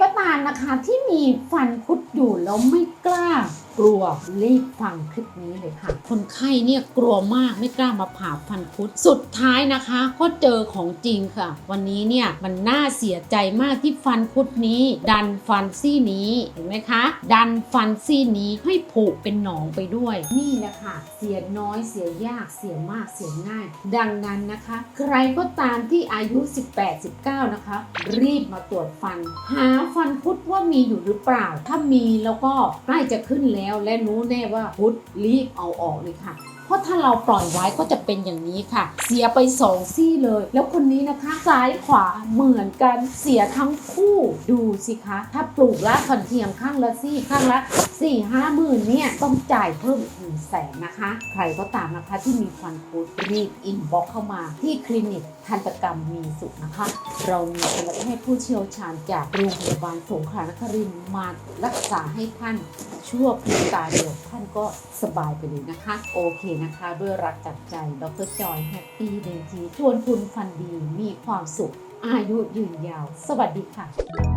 ก็ตามนะคะที่มีฟันคุดอยู่แล้วไม่กล้า กลัวรีบฟังคลิปนี้เลยค่ะ คนไข้เนี่ยกลัวมากไม่กล้ามาผ่าฟันคุด สุดท้ายนะคะก็เจอของจริงค่ะ วันนี้เนี่ยมันน่าเสียใจมากที่ฟันคุดนี้ ดันฟันซี่นี้เห็นไหมคะ ดันฟันซี่นี้ให้ผุเป็นหนองไปด้วย นี่แหละค่ะ เสียน้อยเสียยากเสียมากเสียง่าย ดังนั้นนะคะ ใครก็ตามที่อายุ 18-19 นะคะ รีบมาตรวจฟัน หาฟันคุดว่ามีอยู่หรือเปล่า ถ้ามีแล้วก็ใกล้จะขึ้นแล้วและรู้แน่ว่าคุดรีบเอาออกเลยค่ะ เพราะถ้าเราปล่อยไว้ก็จะเป็นอย่างนี้ค่ะ เสียไปสองซี่เลย แล้วคนนี้นะคะซ้ายขวาเหมือนกันเสียทั้งคู่ดูสิคะ ถ้าปลูกละขันเทียมข้างละซี่ข้างละสี่ห้าหมื่นเนี่ยต้องจ่ายเพิ่มอีก แสนนะคะ ใครก็ตามนะคะที่มีฟันคุดรีบอินบ็อกเข้ามา ที่คลินิกทันตกรรมมีสุขนะคะ เรามีทันตแพทย์ผู้เชี่ยวชาญจากโรงพยาบาลสงขลานครินมารักษาให้ท่านชั่วพริบตาเดียวท่านก็สบายไปเลยนะคะ โอเคนะคะ ด้วยรักจากใจดรจอยแฮปปี้เดนทีชวนคุณฟันดีมีความสุขอายุยืนยาว สวัสดีค่ะ